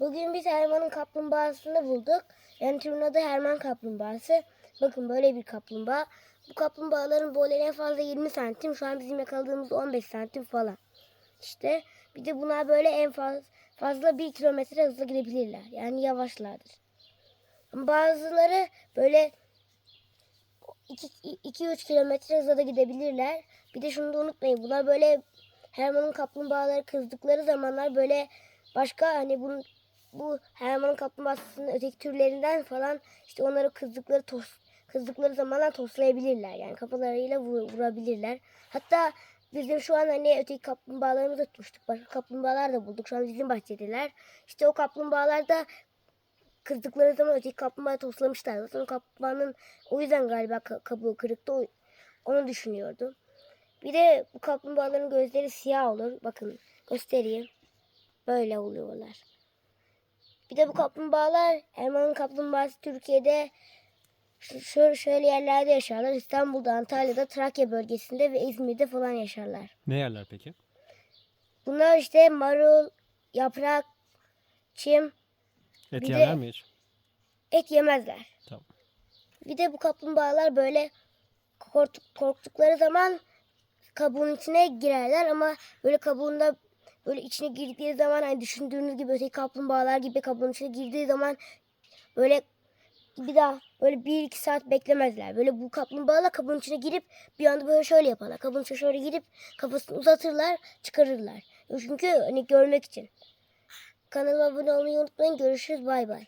Bugün biz Herman'ın kaplumbağasını bulduk. Yani türün adı Herman kaplumbağası. Bakın böyle bir kaplumbağa. Bu kaplumbağaların boyları en fazla 20 santim. Şu an bizim yakaladığımız 15 santim falan. İşte bir de bunlar böyle en fazla, fazla 1 kilometre hızla gidebilirler. Yani yavaşlardır. Bazıları böyle 2-3 kilometre hızla da gidebilirler. Bir de şunu da unutmayın. Bunlar böyle Herman'ın kaplumbağaları kızdıkları zamanlar böyle başka hani bunun bu Herman'ın kaplumbağasının öteki türlerinden falan işte onları kızdıkları tos, kızdıkları zamanlar toslayabilirler. Yani kafalarıyla vur- vurabilirler. Hatta bizim şu an hani öteki kaplumbağalarımızı tutmuştuk. Başka kaplumbağalar da bulduk. Şu an bizim bahçedeler. İşte o kaplumbağalar da kızdıkları zaman öteki kaplumbağayı toslamışlar. Zaten o kaplumbağanın o yüzden galiba ka- kabuğu kırıktı. O- Onu düşünüyordum. Bir de bu kaplumbağaların gözleri siyah olur. Bakın göstereyim. Böyle oluyorlar. Bir de bu kaplumbağalar Erman'ın kaplumbağası Türkiye'de şöyle, şöyle yerlerde yaşarlar. İstanbul'da, Antalya'da, Trakya bölgesinde ve İzmir'de falan yaşarlar. Ne yerler peki? Bunlar işte marul, yaprak, çim, Et Bir de- yerler mi hiç? et yemezler. Tamam. Bir de bu kaplumbağalar böyle korktuk, korktukları zaman kabuğun içine girerler ama böyle kabuğunda böyle içine girdikleri zaman hani düşündüğünüz gibi öteki kaplumbağalar gibi kabuğun içine girdiği zaman böyle bir daha böyle bir iki saat beklemezler. Böyle bu kaplumbağalar kabuğun içine girip bir anda böyle şöyle yaparlar. Kabuğun içine şöyle girip kafasını uzatırlar, çıkarırlar. Çünkü hani görmek için. Kanalıma abone olmayı unutmayın. Görüşürüz. Bay bay.